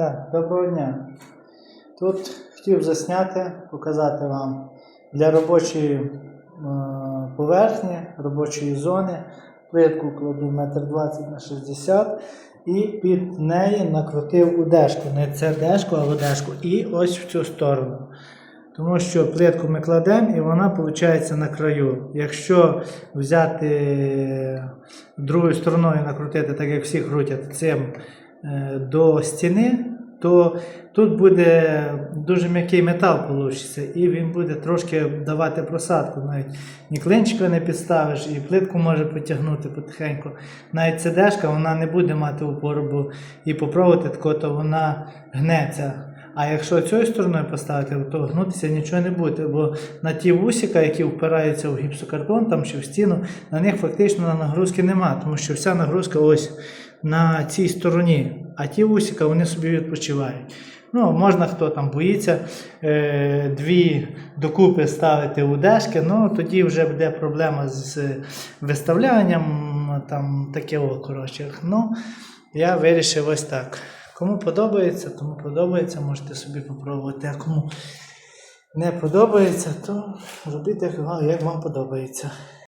Так, доброго дня. Тут хотів засняти, показати вам для робочої е, поверхні, робочої зони. Плитку кладу 1,20 на 60 і під неї накрутив удешку. Не це дешку, а одешку. І ось в цю сторону. Тому що плитку ми кладемо і вона виходить на краю. Якщо взяти другою стороною накрутити, так як всі крутять цим е, до стіни, то тут буде дуже м'який метал получиться, і він буде трошки давати просадку. Навіть ні клинчика не підставиш, і плитку може потягнути потихеньку. Навіть цедешка вона не буде мати опору, бо і попробувати тако, то вона гнеться. А якщо цією стороною поставити, то гнутися нічого не буде, бо на ті вусика, які впираються в гіпсокартон там чи в стіну, на них фактично нагрузки нема, тому що вся нагрузка ось на цій стороні, а ті вусика вони собі відпочивають. Ну, можна, хто там боїться е, дві докупи ставити у дешки, ну тоді вже буде проблема з виставлянням, там таке коротше. Ну, я вирішив ось так. Кому подобається, тому подобається, можете собі попробувати. А кому не подобається, то робіть як вам подобається.